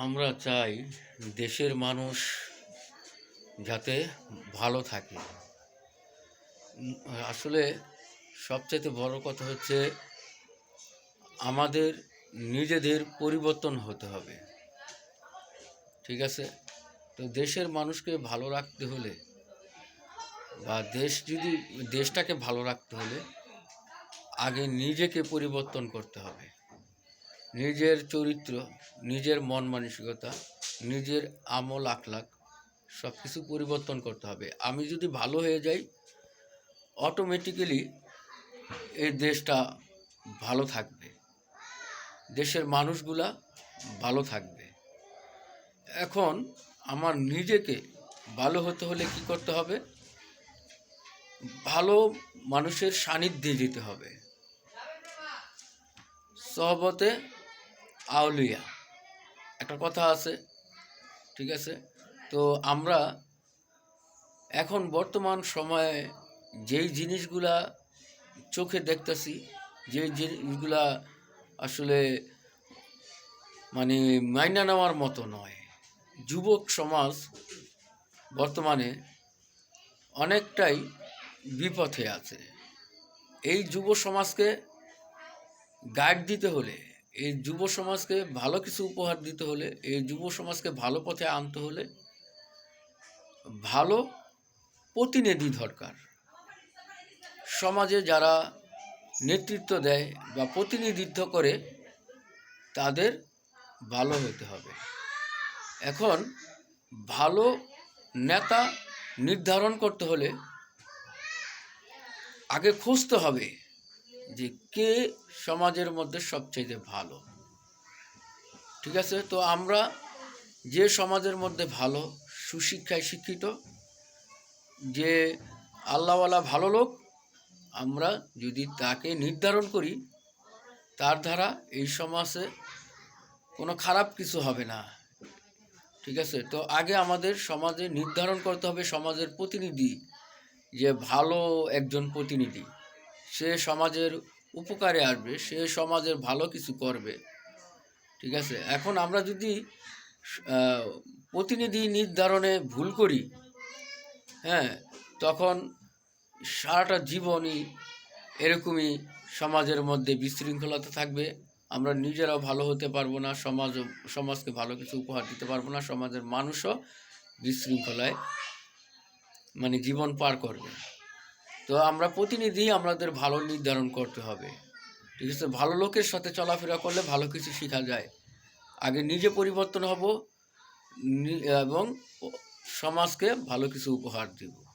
আমরা চাই দেশের মানুষ যাতে ভালো থাকে। আসলে সবচেয়ে বড় কথা হচ্ছে আমাদের নিজেদের পরিবর্তন হতে হবে। ঠিক আছে? তো দেশের মানুষকে ভালো রাখতে হলে বা দেশ যদি, দেশটাকে ভালো রাখতে হলে আগে নিজেকে পরিবর্তন করতে হবে। নিজের চরিত্র, নিজের মন মানসিকতা, নিজের আমল আখলাক সব কিছু পরিবর্তন করতে হবে। আমি যদি ভালো হয়ে যাই অটোমেটিক্যালি এই দেশটা ভালো থাকবে। দেশের মানুষগুলা ভালো থাকবে। এখন আমার নিজেকে ভালো হতে হলে কি করতে হবে? ভালো মানুষের সান্নিধ্যে যেতে হবে। সহবতে আউলিয়া। একটা কথা আছে, ঠিক আছে? তো আমরা এখন বর্তমান সময়ে যেই জিনিসগুলা চোখে দেখতেছি যে জিনিসগুলা আসলে মানে মাইনা নেওয়ার মতো নয়। যুবক সমাজ বর্তমানে অনেকটাই বিপথে আছে। এই যুব সমাজকে গাইড দিতে হলে এই যুব সমাজকে ভালো কিছু উপহার দিতে হলে, এই যুব সমাজকে ভালো পথে আনতে হলে ভালো প্রতিনিধি দরকার। সমাজে যারা নেতৃত্ব দেয় বা প্রতিনিধিত্ব করে, তাদের ভালো হতে হবে। এখন ভালো নেতা নির্ধারণ করতে হলে আগে খুঁজতে হবে যে কে সমাজের মধ্যে সবচেয়ে ভালো? ঠিক আছে? তো আমরা যে সমাজের মধ্যে ভালো, সুশিক্ষায় শিক্ষিত, যে আল্লাহওয়ালা ভালো লোক, আমরা যদি তাকে নির্ধারণ করি, তার দ্বারা এই সমাজে কোনো খারাপ কিছু হবে না। ঠিক আছে? তো আগে আমাদের সমাজে নির্ধারণ করতে হবে সমাজের প্রতিনিধি, যে ভালো একজন প্রতিনিধি। সে সমাজের উপকারে আসবে, সে সমাজের ভালো কিছু করবে। ঠিক আছে? এখন আমরা যদি প্রতিনিধি নির্ধারণে ভুল করি হ্যাঁ তখন সারাটা জীবনই এরকমই সমাজের মধ্যে বিশৃঙ্খলতা থাকবে। আমরা নিজেরাও ভালো হতে পারব না, সমাজ, সমাজকে ভালো কিছু উপহার দিতে পারব না, সমাজের মানুষও বিশৃঙ্খলায় মানে জীবন পার করবে। তো আমরা প্রতিনিধি আমাদের ভালো নির্ধারণ করতে হবে। ঠিক আছে? ভালো লোকের সাথে চলাফেরা করলে ভালো কিছু শেখা যায়। আগে নিজে পরিবর্তন হব এবং সমাজকে ভালো কিছু উপহার দিব।